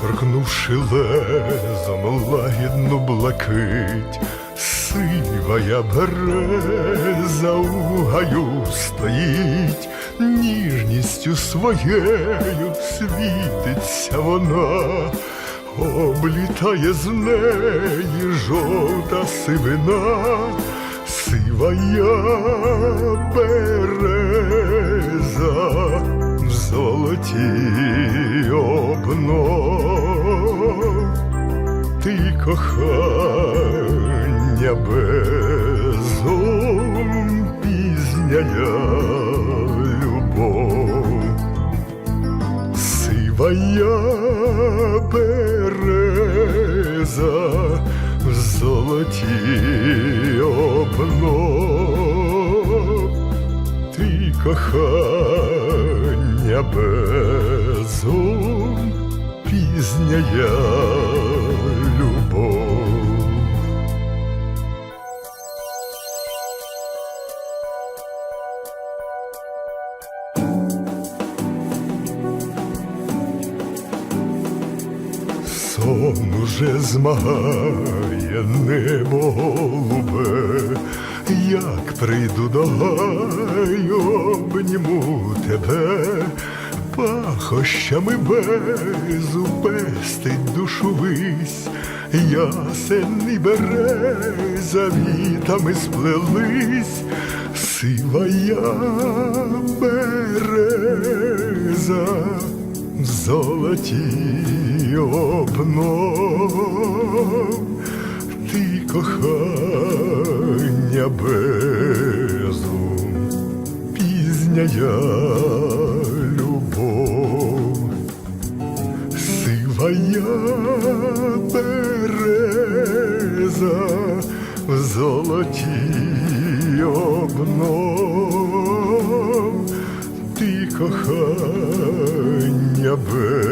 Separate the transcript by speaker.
Speaker 1: торкнувши лезом лагідну блакить, сивая береза у гаю стоїть, ніжністю своєю світиться вона, облітає з неї жовта сивина, сивая береза ти кохання безум пізняя любов, сивая береза в золотій обнов, ти кохання безум пізняя Сон уже змагає небо голубе, як прийду до гаю, обніму тебе, пахощами безу пестить душу вись, ясен і береза вітами сплелись, сивая береза в обнов, ти кохання безум, пізняя любов, сивая береза в золотій обнов, ти кохання бездум,